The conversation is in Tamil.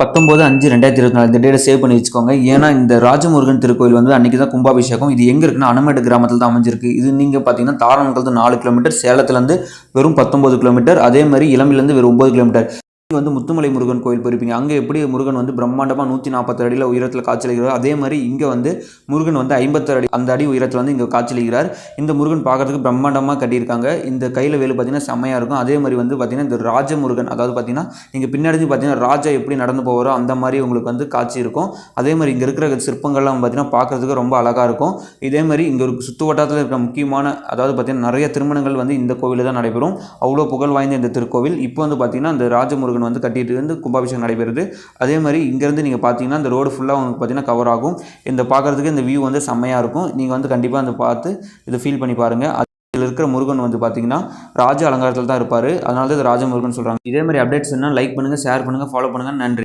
பத்தொம்போது அஞ்சு ரெண்டாயிரத்தி இருபத்தி நாலு இந்த டேட்டை சேவ் பண்ணி வச்சுக்கோங்க. ஏன்னா இந்த ராஜமுருகன் திருக்கோயில் வந்து அன்றைக்கி தான் கும்பாபிஷேகம். இது எங்கே இருக்குன்னா அனமேடு கிராமத்தில் தான் அமைஞ்சிருக்கு. இது நீங்கள் பார்த்தீங்கன்னா தாராமங்கலத்து நாலு கிலோமீட்டர் சேலத்துலேருந்து வெறும் பத்தொம்பது கிலோமீட்டர் அதே மாதிரி இளம்பிலேருந்து வெறும் ஒம்பது கிலோமீட்டர் வந்து முத்துமலை முருகன் கோயில் போயிருப்பீங்க. அங்கே எப்படி முருகன் வந்து பிரம்மாண்டமாக நூற்றி நாற்பத்தி அடியில் உயரத்தில் காய்ச்சலிக்கிறார் அதே மாதிரி இங்கே வந்து முருகன் வந்து ஐம்பத்தாறு அடி அந்த அடி உயரத்தில் வந்து இங்கே காய்ச்சலிக்கிறார் இந்த முருகன் பார்க்கறதுக்கு பிரம்மாண்டமாக கட்டியிருக்காங்க. இந்த கையில் வேலு பார்த்தீங்கன்னா செம்மையாக இருக்கும். அதே மாதிரி வந்து பார்த்தீங்கன்னா இந்த ராஜ முருகன் அதாவது பார்த்தீங்கன்னா நீங்கள் பின்னாடி பார்த்தீங்கன்னா ராஜா எப்படி நடந்து போவாரோ அந்த மாதிரி உங்களுக்கு வந்து காட்சி இருக்கும். அதே மாதிரி இங்கே இருக்கிற சிற்பங்கள்லாம் பார்த்தீங்கன்னா பார்க்கறதுக்கு ரொம்ப அழகாக இருக்கும். இதே மாதிரி இங்கே ஒரு சுற்று வட்டாரத்தில் இருக்கிற முக்கியமான அதாவது பார்த்தீங்கன்னா நிறைய திருமணங்கள் வந்து இந்த கோவிலில் தான் நடைபெறும். அவ்வளோ புகழ் வாய்ந்த இந்த திருக்கோவில். இப்போ வந்து பார்த்தீங்கன்னா இந்த ராஜமுருகன் வந்து கட்டிட்டு வந்து கும்பாபிஷேகம் நடைபெறுது. அதே மாதிரி இங்கேருந்து நீங்கள் பார்த்தீங்கன்னா இந்த ரோடு ஃபுல்லாக உங்களுக்கு பார்த்தீங்கன்னா கவர் ஆகும். இந்த பார்க்குறதுக்கு இந்த வியூ வந்து செம்மையாக இருக்கும். நீங்கள் வந்து கண்டிப்பாக அந்த பார்த்து இதை ஃபீல் பண்ணி பாருங்கள் இதில் இருக்கிற முருகன் வந்து பார்த்தீங்கன்னா ராஜ அலங்காரத்தில் தான் இருப்பார். அதனால தான் இது ராஜமுருகன் சொல்கிறாங்க இதே மாதிரி அப்டேட்ஸ் என்ன லைக் பண்ணுங்கள் ஷேர் பண்ணுங்கள் ஃபாலோ பண்ணுங்கள் நன்றி.